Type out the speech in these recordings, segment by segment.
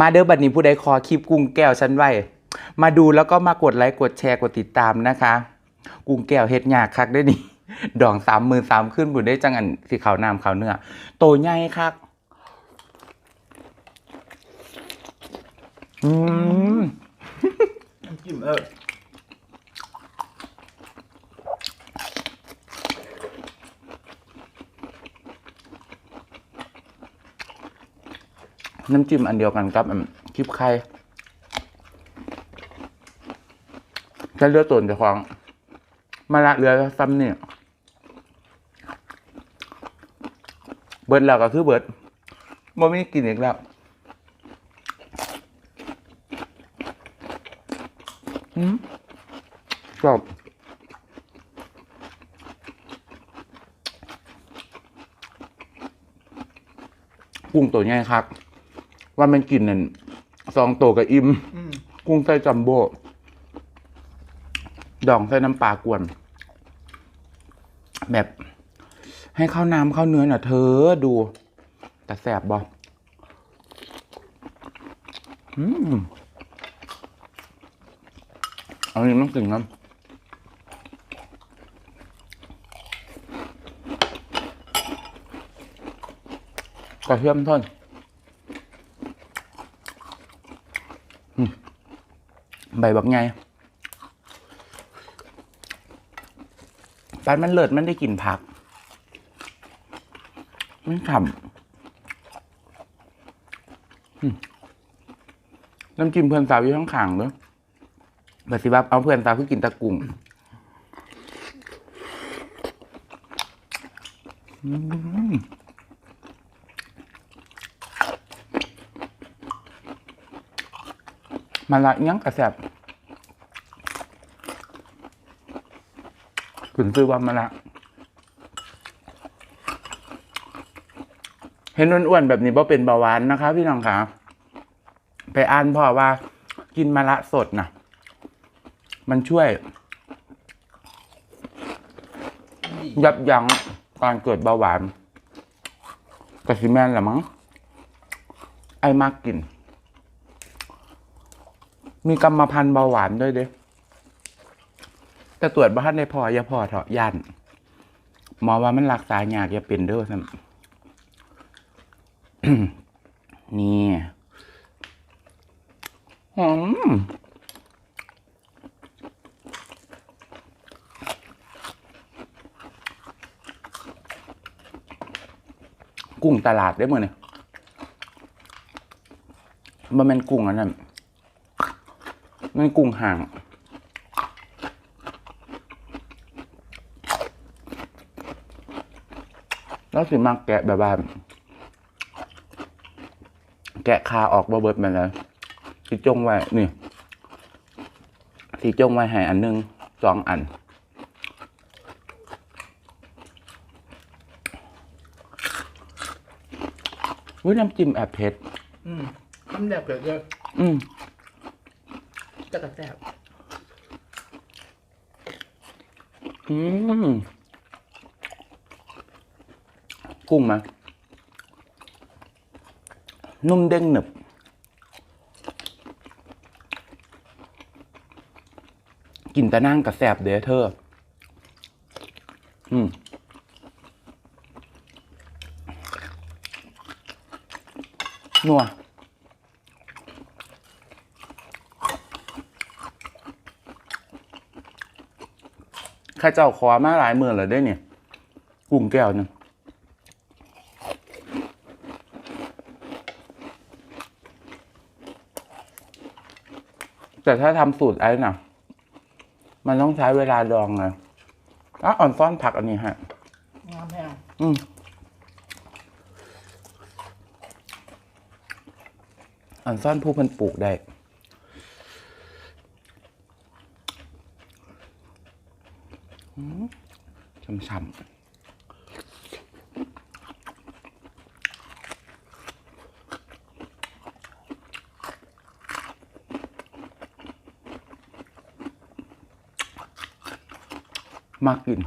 มาเด้อบัดนี้ผู้ใดขอคลิปกุ้งแก้วฉันไว้ มาดูแล้วก็มากดไลค์กดแชร์กดติดตามนะคะ กุ้งแก้วเฮ็ดยากคักได้นี่ดองสามมือสามขึ้นบุญได้จังอันสีขาวน้ำขาวเนื้อโตใหญ่คักอืม จิ้มเออ น้ำจิ้มอันเดียวกันกับคลิปไข่จะเลือดตนจะของมาละเรือซ้ำเนี่ยเบิร์ดแล้วก็คือเบิร์ดบ่มีกินอีกแล้วอืมชอบกุ้งตัวใหญ่ครับ ว่ามันกินนั่นสองตัวกับอิ่มอืมกุ้งไส้จัมโบ้ดองไส้น้ำปลากวน แบบ ให้เข้าน้ำเข้าเนื้อหน่อยเธอดู แต่แสบบออืมเอาอันนี้ต้องกินครับกระเทียมท่อน ใบบักไงปานมันเลิศมันได้กลิ่นผัก มันฉ่ำน้ำจิ้มเพื่อนสาวอยู่ข้างขางๆเนอะแบบสิบับเอาเพื่อนสาวคือกินตะกุ่งอืม มาละยังกระแสบขุนซื้อว่ามาละเห็นอ้วนๆแบบนี้ว่าเป็นเบาหวานนะคะพี่น้องคะไปอ่านพ่อว่ากินมะละสดนะมันช่วย ยับยั้งการเกิดเบาหวานกระสิแมนแหละมั้งไอ้มากกิน มีกรรมพันธุ์เบาหวานด้วยเด้แต่ตรวจบ้านได้พออย่าพอเถอะยันหมอว่ามันรักษายากอย่าเป็นเด้อท่านนี่หอมกุ้งตลาดได้มื่อเนี่ยมันเป็นกุ้งอันนั้น มันกุ้งห่าง แล้วสิมักแกะแบบว่าแกะคาออกบ่เบิดมาแล้วสีจงไว้ นี่สีจงไว้ให้อันหนึงสองอันวิน้ำจิ้มแอบเผ็ด อืมน้ำแดงเผ็ดเยอะอืม จะกระแทกอืมกุ้งไหมนุ่มเด้งหนึบ กินแต่นั่งกับแสบเด้อเธอ อืมนัว ข้าเจ้าขอมาหลายหมื่นเลยได้เนี่ยกุ้งแก้วหนึงแต่ถ้าทำสูตรไอ้น่ะ มันต้องใช้เวลาดองไงอะอ่อนซ้อนผักอันนี้ฮะงามแห้งอืมอ่อนซ่อนผู้เพันปลูกได้ ฉ่ำมากกิน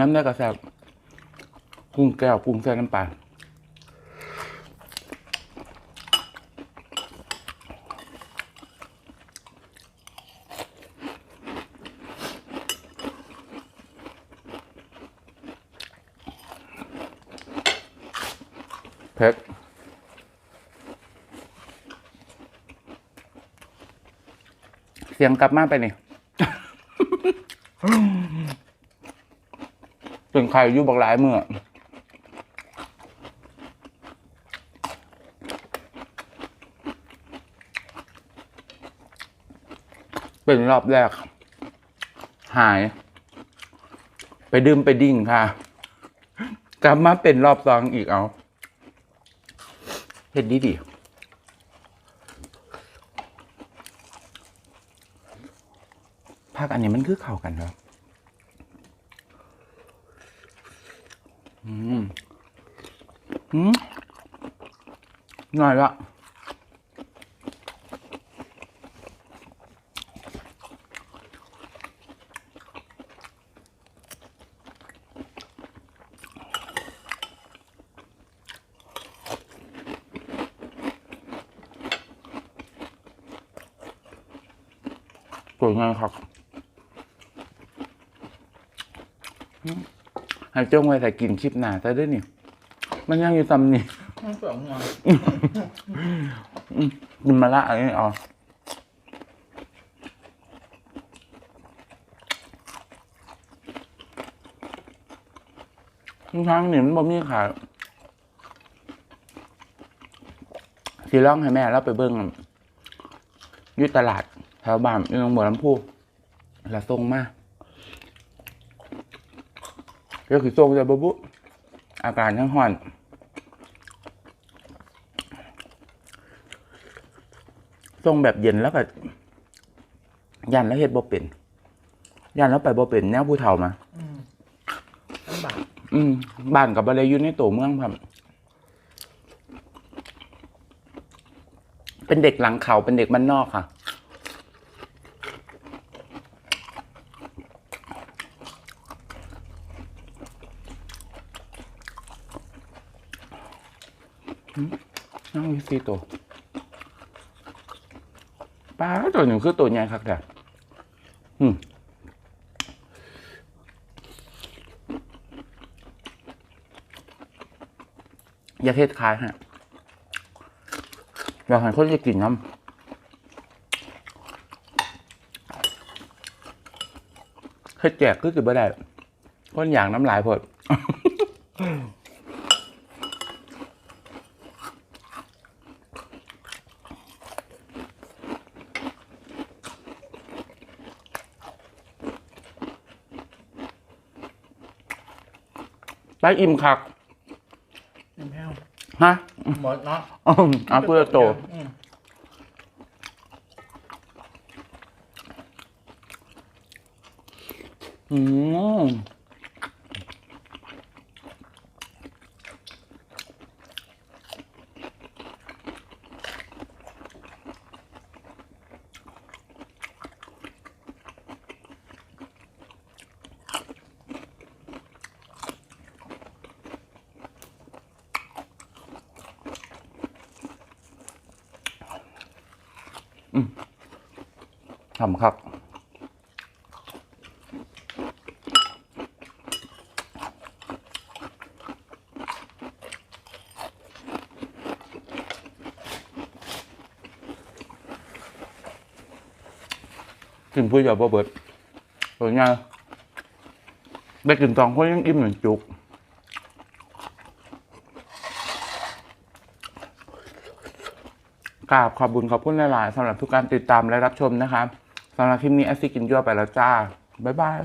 น้ำเนื้อกระแซบกุ้งแก้วกุ้งแซ่น้ำปลา เผ็ดเสียงกลับมาไปนี่เป็นใครอยู่บักหลายเมื่อเป็นรอบแรก หาย ไปดื่มไปดิ่งค่ะ กลับมาเป็นรอบสองอีกเอา เห็นดีดีภาคอันนี้มันคือเข้ากันครับอืมอืมหน่อยละ สวยงามครับอืมให้จ้องไว้แต่กินคลิปหนาซะด้วยนี่ มันยังอยู่ซ้ำนี่ทั้งสองงานกินมาละอันนี้เอาทุกครั้งนี่มันบ่มีขายสีร้องให้แม่แล้วไปเบิ้งอะอยุตลาด แถวบ้านอยู่ตรงบัวลำพูล้วส่งมาเดี๋ยวคือส่งจะบบุอาการทั้งห่อนทรงแบบเย็นแล้วก็ยันแล้วเฮ็ดบ่เป็นยันแล้วไปบ่เป็นแนวผู้เฒ่ามาอืมลำบากอืมบ้านกับอะไรอยู่ในตัวเมืองครับเป็นเด็กหลังเขาเป็นเด็กบ้านนอกค่ะ นั่งวิซีตัวป้าตัวหนึ่งคือตัวใหญ่ครับแต่อืมยากเฮ็ดขายฮะอยากให้คนจะกินน้ำเฮ็ดแจกก็คือบ่ได้คนอย่างน้ำลายพด ไปอิ่มคักน้ำแห้งฮะหมดเนาะอืมเอาเพื่อโตอืม อืมทำครับกินผู้เดียวบ่เบิดตัวใหญ่ได้กินสองคนยังอิ่มเหมือนจุกกราบขอบบุญขอบคุณหลาย ๆสำหรับทุกการติดตามและรับชมนะครับ สำหรับคลิปนี้แอสซี่กินยั่วไปแล้วจ้า บ๊ายบาย